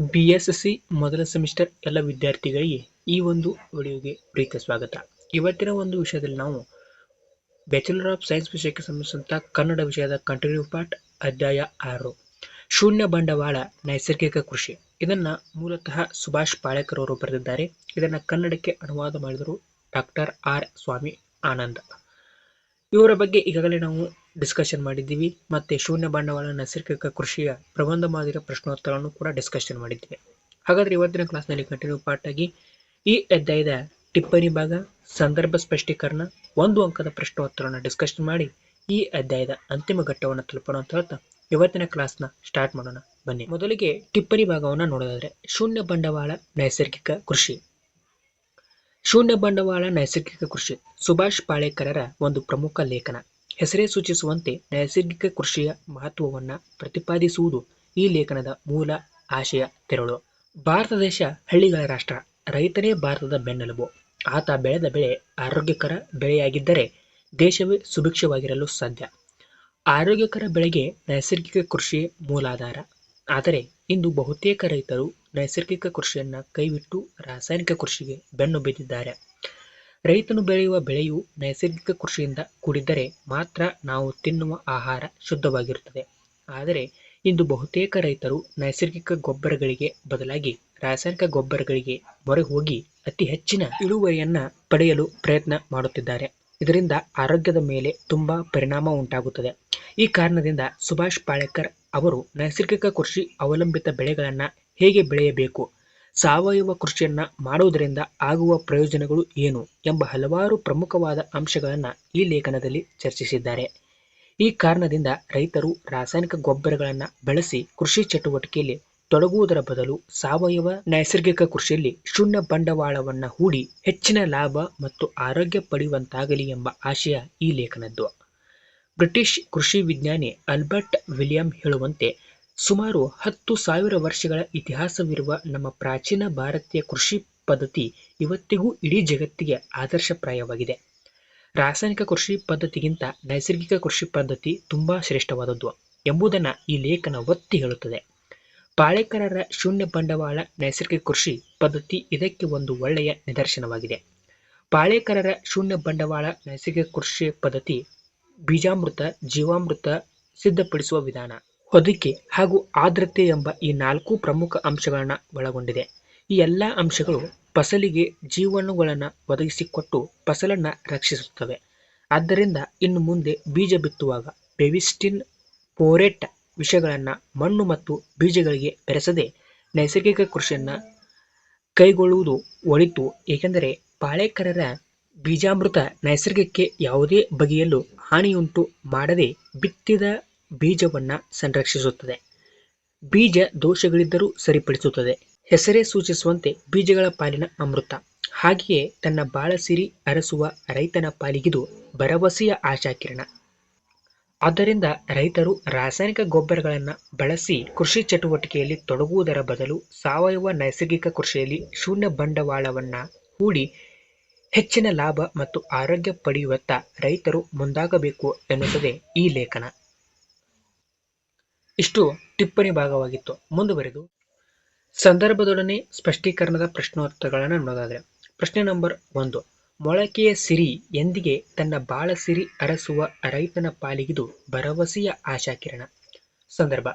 B S C ಮೊದಲ semester ಎಲ್ಲ ವಿದ್ಯಾರ್ಥಿಗಳಿಗೆ ಈ ಒಂದು ವಿಡಿಯೋಗೆ ಪ್ರೀತಿ ಸ್ವಾಗತ. ಇವತ್ತಿನ ಒಂದು ವಿಷಯದಲ್ಲಿ ನಾವು ಬ್ಯಾಚುಲರ್ ಆಫ್ ಸೈನ್ಸ್ ವಿಷಯಕ್ಕೆ ಸಂಬಂಧಿಸಿದಂಥ ಕನ್ನಡ ವಿಷಯದ ಕಂಟಿನ್ಯೂ ಪಾರ್ಟ್ ಅಧ್ಯಾಯ ಆರು. ಶೂನ್ಯ ಬಂಡವಾಳ, ನೈಸರ್ಗಿಕ ಕೃಷಿ. ಇದನ್ನ ಮೂಲತಃ ಸುಭಾಷ್ ಪಾಳೇಕರ್ ಅವರು ಬರೆದಿದ್ದಾರೆ. ಇದನ್ನ ಕನ್ನಡಕ್ಕೆ ಅನುವಾದ ಮಾಡಿದರು ಡಾಕ್ಟರ್ ಆರ್ ಸ್ವಾಮಿ ಆನಂದ್. ಇವರ ಬಗ್ಗೆ ಈಗಾಗಲೇ ನಾವು ಡಿಸ್ಕಷನ್ ಮಾಡಿದ್ದೀವಿ. ಮತ್ತೆ ಶೂನ್ಯ ಬಂಡವಾಳ ನೈಸರ್ಗಿಕ ಕೃಷಿಯ ಪ್ರಬಂಧ ಮಾದರಿಯ ಪ್ರಶ್ನೋತ್ತರವನ್ನು ಕೂಡ ಡಿಸ್ಕಷನ್ ಮಾಡಿದ್ದೀವಿ ಹಾಗಾದ್ರೆ ಇವತ್ತಿನ ಕ್ಲಾಸ್ನಲ್ಲಿ ಕಂಟಿನ್ಯೂ ಆಗಿ ಈ ಅಧ್ಯಾಯದ ಟಿಪ್ಪಣಿ ಭಾಗ, ಸಂದರ್ಭ ಸ್ಪಷ್ಟೀಕರಣ, ಒಂದು ಅಂಕದ ಪ್ರಶ್ನೋತ್ತರವನ್ನು ಡಿಸ್ಕಷನ್ ಮಾಡಿ ಈ ಅಧ್ಯಾಯದ ಅಂತಿಮ ಘಟ್ಟವನ್ನು ತಲುಪೋಣ ಅಂತ ಹೇಳ್ತಾ ಇವತ್ತಿನ ಕ್ಲಾಸ್ನ ಸ್ಟಾರ್ಟ್ ಮಾಡೋಣ. ಬನ್ನಿ. ಮೊದಲಿಗೆ ಟಿಪ್ಪಣಿ ಭಾಗವನ್ನು ನೋಡೋದಾದ್ರೆ ಶೂನ್ಯ ಬಂಡವಾಳ ನೈಸರ್ಗಿಕ ಕೃಷಿ. ಶೂನ್ಯ ಬಂಡವಾಳ ನೈಸರ್ಗಿಕ ಕೃಷಿ. ಸುಭಾಷ್ ಪಾಳೇಕರರ ಒಂದು ಪ್ರಮುಖ ಲೇಖನ. ಹೆಸರೇ ಸೂಚಿಸುವಂತೆ ನೈಸರ್ಗಿಕ ಕೃಷಿಯ ಮಹತ್ವವನ್ನ ಪ್ರತಿಪಾದಿಸುವುದು ಈ ಲೇಖನದ ಮೂಲ ಆಶಯ ತೆರಳು. ಭಾರತ ದೇಶ ಹಳ್ಳಿಗಳ ರಾಷ್ಟ್ರ. ರೈತನೇ ಭಾರತದ ಬೆನ್ನೆಲುಬು. ಆತ ಬೆಳೆದ ಬೆಳೆ ಆರೋಗ್ಯಕರ ಬೆಳೆಯಾಗಿದ್ದರೆ ದೇಶವೇ ಸುಭಿಕ್ಷವಾಗಿರಲು ಸಾಧ್ಯ. ಆರೋಗ್ಯಕರ ಬೆಳೆಗೆ ನೈಸರ್ಗಿಕ ಕೃಷಿಯೇ ಮೂಲಾಧಾರ ಆದರೆ ಇಂದು ಬಹುತೇಕ ರೈತರು ನೈಸರ್ಗಿಕ ಕೃಷಿಯನ್ನ ಕೈಬಿಟ್ಟು ರಾಸಾಯನಿಕ ಕೃಷಿಗೆ ಬೆನ್ನು ಬಿದ್ದಿದ್ದಾರೆ. ರೈತನು ಬೆಳೆಯುವ ಬೆಳೆಯು ನೈಸರ್ಗಿಕ ಕೃಷಿಯಿಂದ ಕೂಡಿದ್ದರೆ ಮಾತ್ರ ನಾವು ತಿನ್ನುವ ಆಹಾರ ಶುದ್ಧವಾಗಿರುತ್ತದೆ. ಆದರೆ ಇಂದು ಬಹುತೇಕ ರೈತರು ನೈಸರ್ಗಿಕ ಗೊಬ್ಬರಗಳಿಗೆ ಬದಲಾಗಿ ರಾಸಾಯನಿಕ ಗೊಬ್ಬರಗಳಿಗೆ ಮೊರೆ ಹೋಗಿ ಅತಿ ಹೆಚ್ಚಿನ ಇಳುವರಿಯನ್ನ ಪಡೆಯಲು ಪ್ರಯತ್ನ ಮಾಡುತ್ತಿದ್ದಾರೆ. ಇದರಿಂದ ಆರೋಗ್ಯದ ಮೇಲೆ ತುಂಬಾ ಪರಿಣಾಮ ಉಂಟಾಗುತ್ತದೆ. ಈ ಕಾರಣದಿಂದ ಸುಭಾಷ್ ಪಾಳೇಕರ್ ಅವರು ನೈಸರ್ಗಿಕ ಕೃಷಿ ಅವಲಂಬಿತ ಬೆಳೆಗಳನ್ನ ಹೇಗೆ ಬೆಳೆಯಬೇಕು? ಸಾವಯವ ಕೃಷಿಯನ್ನ ಮಾಡುವುದರಿಂದ ಆಗುವ ಪ್ರಯೋಜನಗಳು ಏನು ಎಂಬ ಹಲವಾರು ಪ್ರಮುಖವಾದ ಅಂಶಗಳನ್ನ ಈ ಲೇಖನದಲ್ಲಿ ಚರ್ಚಿಸಿದ್ದಾರೆ. ಈ ಕಾರಣದಿಂದ ರೈತರು ರಾಸಾಯನಿಕ ಗೊಬ್ಬರಗಳನ್ನ ಬಳಸಿ ಕೃಷಿ ಚಟುವಟಿಕೆಯಲ್ಲಿ ತೊಡಗುವುದರ ಬದಲು ಸಾವಯವ ನೈಸರ್ಗಿಕ ಕೃಷಿಯಲ್ಲಿ ಶೂನ್ಯ ಬಂಡವಾಳವನ್ನ ಹೂಡಿ ಹೆಚ್ಚಿನ ಲಾಭ ಮತ್ತು ಆರೋಗ್ಯ ಪಡೆಯುವಂತಾಗಲಿ ಎಂಬ ಆಶಯ ಈ ಲೇಖನದ್ದು. ಬ್ರಿಟಿಷ್ ಕೃಷಿ ವಿಜ್ಞಾನಿ ಅಲ್ಬರ್ಟ್ ವಿಲಿಯಂ ಹೇಳುವಂತೆ ಸುಮಾರು ಹತ್ತು ಸಾವಿರ ವರ್ಷಗಳ ಇತಿಹಾಸವಿರುವ ನಮ್ಮ ಪ್ರಾಚೀನ ಭಾರತೀಯ ಕೃಷಿ ಪದ್ಧತಿ ಇವತ್ತಿಗೂ ಇಡೀ ಜಗತ್ತಿಗೆ ಆದರ್ಶಪ್ರಾಯವಾಗಿದೆ. ರಾಸಾಯನಿಕ ಕೃಷಿ ಪದ್ಧತಿಗಿಂತ ನೈಸರ್ಗಿಕ ಕೃಷಿ ಪದ್ಧತಿ ತುಂಬಾ ಶ್ರೇಷ್ಠವಾದದ್ದು ಎಂಬುದನ್ನು ಈ ಲೇಖನ ಒತ್ತಿ ಹೇಳುತ್ತದೆ. ಪಾಳೇಕರರ ಶೂನ್ಯ ಬಂಡವಾಳ ನೈಸರ್ಗಿಕ ಕೃಷಿ ಪದ್ಧತಿ ಇದಕ್ಕೆ ಒಂದು ಒಳ್ಳೆಯ ನಿದರ್ಶನವಾಗಿದೆ. ಪಾಳೇಕರರ ಶೂನ್ಯ ಬಂಡವಾಳ ನೈಸರ್ಗಿಕ ಕೃಷಿ ಪದ್ಧತಿ ಬೀಜಾಮೃತ, ಜೀವಾಮೃತ ಸಿದ್ಧಪಡಿಸುವ ವಿಧಾನ. ಹೊದಿಕೆ ಹಾಗೂ ಆರ್ದ್ರತೆ ಎಂಬ ಈ ನಾಲ್ಕು ಪ್ರಮುಖ ಅಂಶಗಳನ್ನು ಒಳಗೊಂಡಿದೆ. ಈ ಎಲ್ಲ ಅಂಶಗಳು ಫಸಲಿಗೆ ಜೀವಾಣುಗಳನ್ನು ಒದಗಿಸಿಕೊಟ್ಟು ಫಸಲನ್ನು ರಕ್ಷಿಸುತ್ತವೆ. ಆದ್ದರಿಂದ ಇನ್ನು ಮುಂದೆ ಬೀಜ ಬಿತ್ತುವಾಗ ಬೆವಿಸ್ಟಿನ್ ಪೋರೆಟ್ ವಿಷಗಳನ್ನು ಮಣ್ಣು ಮತ್ತು ಬೀಜಗಳಿಗೆ ಬೆರೆಸದೆ ನೈಸರ್ಗಿಕ ಕೃಷಿಯನ್ನು ಕೈಗೊಳ್ಳುವುದು ಒಳಿತು, ಏಕೆಂದರೆ ಪಾಳೇಕರರ ಬೀಜಾಮೃತ ನೈಸರ್ಗಿಕಕ್ಕೆ ಯಾವುದೇ ಬಗೆಯಲ್ಲೂ ಹಾನಿಯುಂಟು ಮಾಡದೆ ಬಿತ್ತಿದ ಬೀಜವನ್ನ ಸಂರಕ್ಷಿಸುತ್ತದೆ. ಬೀಜ ದೋಷಗಳಿದ್ದರೂ ಸರಿಪಡಿಸುತ್ತದೆ. ಹೆಸರೇ ಸೂಚಿಸುವಂತೆ ಬೀಜಗಳ ಪಾಲಿನ ಅಮೃತ. ಹಾಗೆಯೇ ತನ್ನ ಬಾಳಸಿರಿ ಅರಸುವ ರೈತನ ಪಾಲಿಗಿದು ಭರವಸೆಯ ಆಶಾಕಿರಣ. ಆದ್ದರಿಂದ ರೈತರು ರಾಸಾಯನಿಕ ಗೊಬ್ಬರಗಳನ್ನು ಬಳಸಿ ಕೃಷಿ ಚಟುವಟಿಕೆಯಲ್ಲಿ ತೊಡಗುವುದರ ಬದಲು ಸಾವಯವ ನೈಸರ್ಗಿಕ ಕೃಷಿಯಲ್ಲಿ ಶೂನ್ಯ ಬಂಡವಾಳವನ್ನ ಹೂಡಿ ಹೆಚ್ಚಿನ ಲಾಭ ಮತ್ತು ಆರೋಗ್ಯ ಪಡೆಯುವತ್ತ ರೈತರು ಮುಂದಾಗಬೇಕು ಎನ್ನುತ್ತದೆ ಈ ಲೇಖನ. ಇಷ್ಟು ಟಿಪ್ಪಣಿ ಭಾಗವಾಗಿತ್ತು. ಮುಂದುವರೆದು ಸಂದರ್ಭದೊಡನೆ ಸ್ಪಷ್ಟೀಕರಣದ ಪ್ರಶ್ನೋತ್ತರಗಳನ್ನು ನೋಡೋದಾದರೆ, ಪ್ರಶ್ನೆ ನಂಬರ್ ಒಂದು, ಮೊಳಕೆಯ ಸಿರಿ ಎಂದಿಗೆ ತನ್ನ ಬಾಳ ಸಿರಿ ಅರಸುವ ರೈತನ ಪಾಲಿಗಿದು ಭರವಸೆಯ ಆಶಾಕಿರಣ. ಸಂದರ್ಭ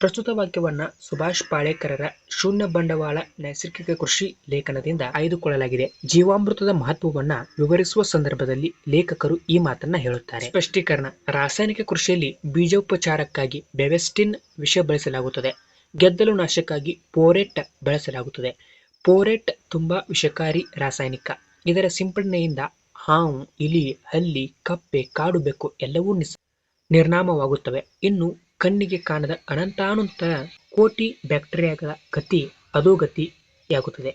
ಪ್ರಸ್ತುತ ವಾಕ್ಯವನ್ನ ಸುಭಾಷ್ ಪಾಳೇಕರರ ಶೂನ್ಯ ಬಂಡವಾಳ ನೈಸರ್ಗಿಕ ಕೃಷಿ ಲೇಖನದಿಂದ ಆಯ್ದುಕೊಳ್ಳಲಾಗಿದೆ. ಜೀವಾಮೃತದ ಮಹತ್ವವನ್ನ ವಿವರಿಸುವ ಸಂದರ್ಭದಲ್ಲಿ ಲೇಖಕರು ಈ ಮಾತನ್ನ ಹೇಳುತ್ತಾರೆ. ಸ್ಪಷ್ಟೀಕರಣ. ರಾಸಾಯನಿಕ ಕೃಷಿಯಲ್ಲಿ ಬೀಜೋಪಚಾರಕ್ಕಾಗಿ ಬೆವೆಸ್ಟಿನ್ ವಿಷ ಬಳಸಲಾಗುತ್ತದೆ. ಗೆದ್ದಲು ನಾಶಕ್ಕಾಗಿ ಪೋರೆಟ್ ಬಳಸಲಾಗುತ್ತದೆ. ಪೋರೆಟ್ ತುಂಬಾ ವಿಷಕಾರಿ ರಾಸಾಯನಿಕ. ಇದರ ಸಿಂಪಡಣೆಯಿಂದ ಹಾವು, ಇಲಿ, ಹಲ್ಲಿ, ಕಪ್ಪೆ, ಕಾಡು ಬೆಕ್ಕು ಎಲ್ಲವೂ ನಿರ್ನಾಮವಾಗುತ್ತವೆ. ಇನ್ನು ಕಣ್ಣಿಗೆ ಕಾಣದ ಅನಂತಾನಂತ ಕೋಟಿ ಬ್ಯಾಕ್ಟೀರಿಯಾಗಳ ಗತಿ ಅಧೋಗತಿಯಾಗುತ್ತದೆ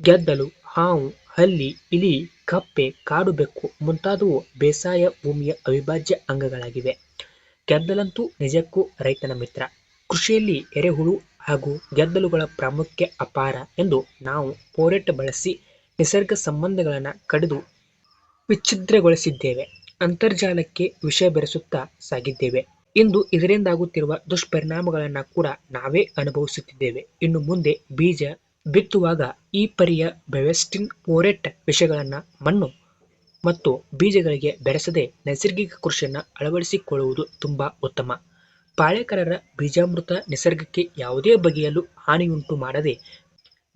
ಗೆದ್ದಲು, ಹಾವು, ಹಲ್ಲಿ, ಇಲಿ, ಕಪ್ಪೆ, ಕಾಡು ಬೆಕ್ಕು ಮುಂತಾದವು ಬೇಸಾಯ ಭೂಮಿಯ ಅವಿಭಾಜ್ಯ ಅಂಗಗಳಾಗಿವೆ. ಗೆದ್ದಲಂತೂ ನಿಜಕ್ಕೂ ರೈತನ ಮಿತ್ರ. ಕೃಷಿಯಲ್ಲಿ ಎರೆಹುಳು ಹಾಗೂ ಗೆದ್ದಲುಗಳ ಪ್ರಾಮುಖ್ಯ ಅಪಾರ ಎಂದು ನಾವು ಪೋರೆಟ್ ಬಳಸಿ ನಿಸರ್ಗ ಸಂಬಂಧಗಳನ್ನು ಕಡಿದು ವಿಚ್ಛಿದ್ರಗೊಳಿಸಿದ್ದೇವೆ. ಅಂತರ್ಜಾಲಕ್ಕೆ ವಿಷಯ ಬೆರೆಸುತ್ತಾ ಸಾಗಿದ್ದೇವೆ. ಇಂದು ಇದರಿಂದಾಗುತ್ತಿರುವ ದುಷ್ಪರಿಣಾಮಗಳನ್ನು ಕೂಡ ನಾವೇ ಅನುಭವಿಸುತ್ತಿದ್ದೇವೆ. ಇನ್ನು ಮುಂದೆ ಬೀಜ ಬಿತ್ತುವಾಗ ಈ ಪರಿಯ ಬೆವೆಸ್ಟಿನ್ ಪೋರೆಟ್ ವಿಷಯಗಳನ್ನು ಮಣ್ಣು ಮತ್ತು ಬೀಜಗಳಿಗೆ ಬೆರೆಸದೆ ನೈಸರ್ಗಿಕ ಕೃಷಿಯನ್ನು ಅಳವಡಿಸಿಕೊಳ್ಳುವುದು ತುಂಬಾ ಉತ್ತಮ. ಪಾಳೆಕರರ ಬೀಜಾಮೃತ ನಿಸರ್ಗಕ್ಕೆ ಯಾವುದೇ ಬಗೆಯಲ್ಲೂ ಹಾನಿಯುಂಟು ಮಾಡದೆ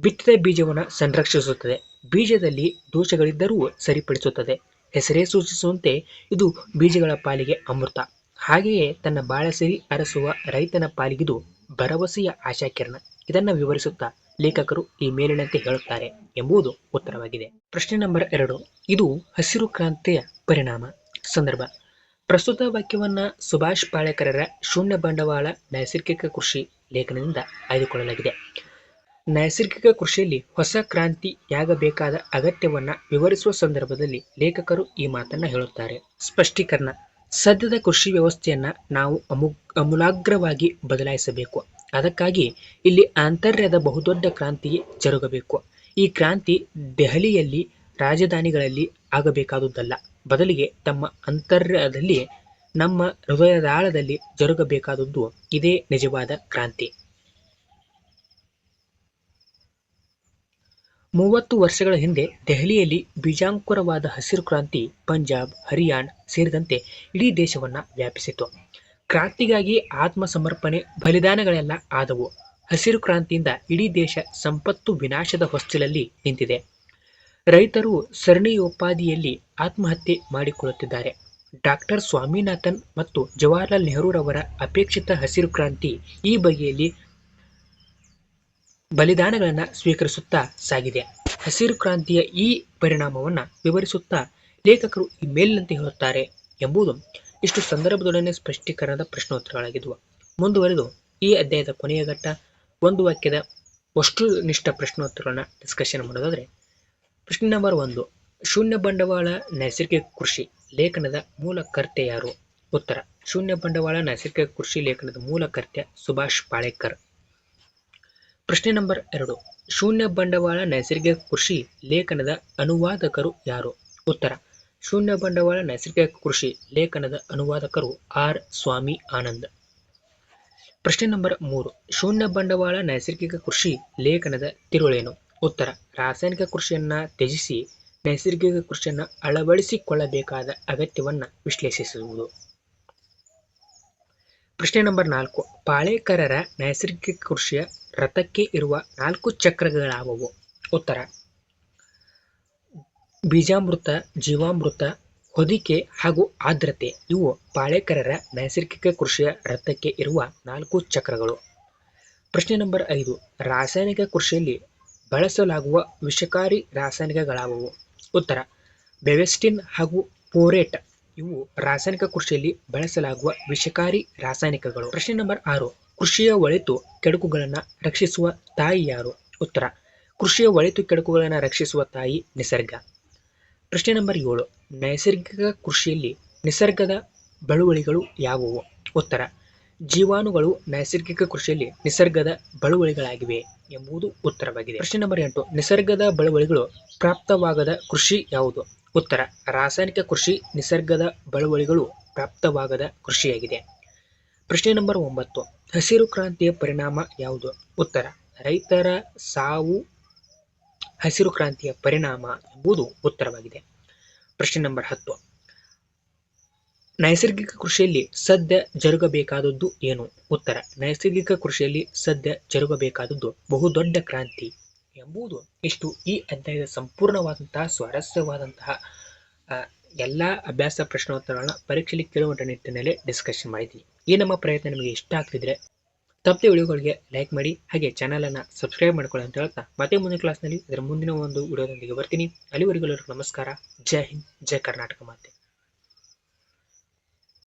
ಬಿತ್ತಿದ ಬೀಜವನ್ನು ಸಂರಕ್ಷಿಸುತ್ತದೆ. ಬೀಜದಲ್ಲಿ ದೋಷಗಳಿದ್ದರೂ ಸರಿಪಡಿಸುತ್ತದೆ. ಹೆಸರೇ ಸೂಚಿಸುವಂತೆ ಇದು ಬೀಜಗಳ ಪಾಲಿಗೆ ಅಮೃತ. ಹಾಗೆಯೇ ತನ್ನ ಬಾಳಸಿರಿ ಅರಸುವ ರೈತನ ಪಾಲಿಗಿದು ಭರವಸೆಯ ಆಶಾಕಿರಣ. ಇದನ್ನು ವಿವರಿಸುತ್ತಾ ಲೇಖಕರು ಈ ಮೇಲಿನಂತೆ ಹೇಳುತ್ತಾರೆ ಎಂಬುದು ಉತ್ತರವಾಗಿದೆ. ಪ್ರಶ್ನೆ ನಂಬರ್ ಎರಡು. ಇದು ಹಸಿರು ಕ್ರಾಂತಿಯ ಪರಿಣಾಮ. ಸಂದರ್ಭ. ಪ್ರಸ್ತುತ ವಾಕ್ಯವನ್ನ ಸುಭಾಷ್ ಪಾಳೇಕರರ ಶೂನ್ಯ ಬಂಡವಾಳ ನೈಸರ್ಗಿಕ ಕೃಷಿ ಲೇಖನದಿಂದ ಆಯ್ದುಕೊಳ್ಳಲಾಗಿದೆ. ನೈಸರ್ಗಿಕ ಕೃಷಿಯಲ್ಲಿ ಹೊಸ ಕ್ರಾಂತಿಯಾಗಬೇಕಾದ ಅಗತ್ಯವನ್ನ ವಿವರಿಸುವ ಸಂದರ್ಭದಲ್ಲಿ ಲೇಖಕರು ಈ ಮಾತನ್ನ ಹೇಳುತ್ತಾರೆ. ಸ್ಪಷ್ಟೀಕರಣ. ಸದ್ಯದ ಕೃಷಿ ವ್ಯವಸ್ಥೆಯನ್ನು ನಾವು ಅಮು, ಅಮೂಲಾಗ್ರವಾಗಿ ಬದಲಾಯಿಸಬೇಕು. ಅದಕ್ಕಾಗಿ ಇಲ್ಲಿ ಆಂತರ್ಯದ ಬಹುದೊಡ್ಡ ಕ್ರಾಂತಿ ಜರುಗಬೇಕು. ಈ ಕ್ರಾಂತಿ ದೆಹಲಿಯಲ್ಲಿ ರಾಜಧಾನಿಗಳಲ್ಲಿ ಆಗಬೇಕಾದುದಲ್ಲ. ಬದಲಿಗೆ ತಮ್ಮ ಅಂತರ್ಯದಲ್ಲಿ ನಮ್ಮ ಹೃದಯದಾಳದಲ್ಲಿ ಜರುಗಬೇಕಾದದ್ದು ಇದೇ ನಿಜವಾದ ಕ್ರಾಂತಿ. ಮೂವತ್ತು ವರ್ಷಗಳ ಹಿಂದೆ ದೆಹಲಿಯಲ್ಲಿ ಬೀಜಾಂಕುರವಾದ ಹಸಿರು ಕ್ರಾಂತಿ ಪಂಜಾಬ್, ಹರಿಯಾಣ ಸೇರಿದಂತೆ ಇಡೀ ದೇಶವನ್ನ ವ್ಯಾಪಿಸಿತು ಕ್ರಾಂತಿಗಾಗಿ ಆತ್ಮಸಮರ್ಪಣೆ, ಬಲಿದಾನಗಳೆಲ್ಲ ಆದವು. ಹಸಿರು ಕ್ರಾಂತಿಯಿಂದ ಇಡೀ ದೇಶ ಸಂಪತ್ತು ವಿನಾಶದ ಹೊಸ್ತಿಲಲ್ಲಿ ನಿಂತಿದೆ. ರೈತರು ಸರಣಿಯೋಪಾದಿಯಲ್ಲಿ ಆತ್ಮಹತ್ಯೆ ಮಾಡಿಕೊಳ್ಳುತ್ತಿದ್ದಾರೆ. ಡಾಕ್ಟರ್ ಸ್ವಾಮಿನಾಥನ್ ಮತ್ತು ಜವಾಹರ್ಲಾಲ್ ನೆಹರೂರವರ ಅಪೇಕ್ಷಿತ ಹಸಿರು ಕ್ರಾಂತಿ ಈ ಬಗೆಯಲ್ಲಿ ಬಲಿದಾನಗಳನ್ನು ಸ್ವೀಕರಿಸುತ್ತಾ ಸಾಗಿದೆ. ಹಸಿರು ಕ್ರಾಂತಿಯ ಈ ಪರಿಣಾಮವನ್ನು ವಿವರಿಸುತ್ತಾ ಲೇಖಕರು ಈ ಮೇಲಿನಂತೆ ಹೇಳುತ್ತಾರೆ ಎಂಬುದು ಇಷ್ಟು ಸಂದರ್ಭದೊಡನೆ ಸ್ಪಷ್ಟೀಕರಣದ ಪ್ರಶ್ನೋತ್ತರಗಳಾಗಿದ್ದವು ಮುಂದುವರೆದು ಈ ಅಧ್ಯಾಯದ ಕೊನೆಯ ಘಟ್ಟ ಒಂದು ವಾಕ್ಯದ ವಸ್ತುನಿಷ್ಠ ಪ್ರಶ್ನೋತ್ತರಗಳನ್ನು ಡಿಸ್ಕಷನ್ ಮಾಡೋದಾದರೆ, ಪ್ರಶ್ನೆ ನಂಬರ್ ಒಂದು, ಶೂನ್ಯ ಬಂಡವಾಳ ನೈಸರ್ಗಿಕ ಕೃಷಿ ಲೇಖನದ ಮೂಲ ಕರ್ತೆ ಯಾರು? ಉತ್ತರ, ಶೂನ್ಯ ಬಂಡವಾಳ ನೈಸರ್ಗಿಕ ಕೃಷಿ ಲೇಖನದ ಮೂಲ ಕರ್ತೆ ಸುಭಾಷ್ ಪಾಳೇಕರ್. ಪ್ರಶ್ನೆ ನಂಬರ್ ಎರಡು. ಶೂನ್ಯ ಬಂಡವಾಳ ನೈಸರ್ಗಿಕ ಕೃಷಿ ಲೇಖನದ ಅನುವಾದಕರು ಯಾರು? ಉತ್ತರ. ಶೂನ್ಯ ಬಂಡವಾಳ ನೈಸರ್ಗಿಕ ಕೃಷಿ ಲೇಖನದ ಅನುವಾದಕರು ಆರ್. ಸ್ವಾಮಿ ಆನಂದ್. ಪ್ರಶ್ನೆ ನಂಬರ್ ಮೂರು. ಶೂನ್ಯ ಬಂಡವಾಳ ನೈಸರ್ಗಿಕ ಕೃಷಿ ಲೇಖನದ ತಿರುಳೇನು? ಉತ್ತರ. ರಾಸಾಯನಿಕ ಕೃಷಿಯನ್ನ ತ್ಯಜಿಸಿ ನೈಸರ್ಗಿಕ ಕೃಷಿಯನ್ನ ಅಳವಡಿಸಿಕೊಳ್ಳಬೇಕಾದ ಅಗತ್ಯವನ್ನ ವಿಶ್ಲೇಷಿಸುವುದು. ಪ್ರಶ್ನೆ ನಂಬರ್ ನಾಲ್ಕು. ಪಾಳೇಕರರ ನೈಸರ್ಗಿಕ ಕೃಷಿಯ ರಥಕ್ಕೆ ಇರುವ ನಾಲ್ಕು ಚಕ್ರಗಳಾವವು. ಉತ್ತರ. ಬೀಜಾಮೃತ, ಜೀವಾಮೃತ, ಹೊದಿಕೆ ಹಾಗೂ ಆರ್ದ್ರತೆ ಇವು ಪಾಳೇಕರರ ನೈಸರ್ಗಿಕ ಕೃಷಿಯ ರಥಕ್ಕೆ ಇರುವ ನಾಲ್ಕು ಚಕ್ರಗಳು. ಪ್ರಶ್ನೆ ನಂಬರ್ ಐದು. ರಾಸಾಯನಿಕ ಕೃಷಿಯಲ್ಲಿ ಬಳಸಲಾಗುವ ವಿಷಕಾರಿ ರಾಸಾಯನಿಕಗಳಾವವು. ಉತ್ತರ. ಬೆವೆಸ್ಟಿನ್ ಹಾಗೂ ಪೋರೇಟ್ ಇವು ರಾಸಾಯನಿಕ ಕೃಷಿಯಲ್ಲಿ ಬಳಸಲಾಗುವ ವಿಷಕಾರಿ ರಾಸಾಯನಿಕಗಳು. ಪ್ರಶ್ನೆ ನಂಬರ್ ಆರು. ಕೃಷಿಯ ಒಳಿತು ಕೆಡುಕುಗಳನ್ನು ರಕ್ಷಿಸುವ ತಾಯಿ ಯಾರು? ಉತ್ತರ, ಕೃಷಿಯ ಒಳಿತು ಕೆಡುಕುಗಳನ್ನು ರಕ್ಷಿಸುವ ತಾಯಿ ನಿಸರ್ಗ. ಪ್ರಶ್ನೆ ನಂಬರ್ ಏಳು, ನೈಸರ್ಗಿಕ ಕೃಷಿಯಲ್ಲಿ ನಿಸರ್ಗದ ಬಳುವಳಿಗಳು ಯಾವುವು? ಉತ್ತರ, ಜೀವಾಣುಗಳು ನೈಸರ್ಗಿಕ ಕೃಷಿಯಲ್ಲಿ ನಿಸರ್ಗದ ಬಳುವಳಿಗಳಾಗಿವೆ ಎಂಬುದು ಉತ್ತರವಾಗಿದೆ. ಪ್ರಶ್ನೆ ನಂಬರ್ ಎಂಟು, ನಿಸರ್ಗದ ಬಳುವಳಿಗಳು ಪ್ರಾಪ್ತವಾಗದ ಕೃಷಿ ಯಾವುದು? ಉತ್ತರ, ರಾಸಾಯನಿಕ ಕೃಷಿ ನಿಸರ್ಗದ ಬಳುವಳಿಗಳು ಪ್ರಾಪ್ತವಾಗದ ಕೃಷಿಯಾಗಿದೆ. ಪ್ರಶ್ನೆ ನಂಬರ್ ಒಂಬತ್ತು. ಹಸಿರು ಕ್ರಾಂತಿಯ ಪರಿಣಾಮ ಯಾವುದು? ಉತ್ತರ, ರೈತರ ಸಾವು ಹಸಿರು ಕ್ರಾಂತಿಯ ಪರಿಣಾಮ ಎಂಬುದು ಉತ್ತರವಾಗಿದೆ. ಪ್ರಶ್ನೆ ನಂಬರ್ ಹತ್ತು. ನೈಸರ್ಗಿಕ ಕೃಷಿಯಲ್ಲಿ ಸದ್ಯ ಜರುಗಬೇಕಾದದ್ದು ಏನು? ಉತ್ತರ, ನೈಸರ್ಗಿಕ ಕೃಷಿಯಲ್ಲಿ ಸದ್ಯ ಜರುಗಬೇಕಾದದ್ದು ಬಹುದೊಡ್ಡ ಕ್ರಾಂತಿ ಎಂಬುದು ಇಷ್ಟು ಈ ಅಧ್ಯಾಯದ ಸಂಪೂರ್ಣವಾದಂತಹ ಸ್ವಾರಸ್ಯವಾದಂತಹ ಎಲ್ಲ ಅಭ್ಯಾಸ ಪ್ರಶ್ನೋತ್ತರಗಳನ್ನ ಪರೀಕ್ಷೆಯಲ್ಲಿ ಕೇಳುವಂಥ ನಿಟ್ಟಿನಲ್ಲಿ ಡಿಸ್ಕಷನ್ ಮಾಡಿದ್ವಿ ಈ ನಮ್ಮ ಪ್ರಯತ್ನ ನಿಮಗೆ ಇಷ್ಟ ಆಗ್ತಿದ್ರೆ ತಪ್ಪದೆ ವಿಡಿಯೋಗಳಿಗೆ ಲೈಕ್ ಮಾಡಿ, ಹಾಗೆ ಚಾನಲನ್ನು ಸಬ್ಸ್ಕ್ರೈಬ್ ಮಾಡ್ಕೊಳ್ಳಿ ಅಂತ ಹೇಳ್ತಾ ಮತ್ತೆ ಮುಂದಿನ ಕ್ಲಾಸ್ನಲ್ಲಿ ಇದರ ಮುಂದಿನ ಒಂದು ವಿಡಿಯೋದೊಂದಿಗೆ ಬರ್ತೀನಿ. ಅಲ್ಲಿವರೆಗೂ ನಮಸ್ಕಾರ. ಜೈ ಹಿಂದ್, ಜೈ ಕರ್ನಾಟಕ ಮಾತೆ.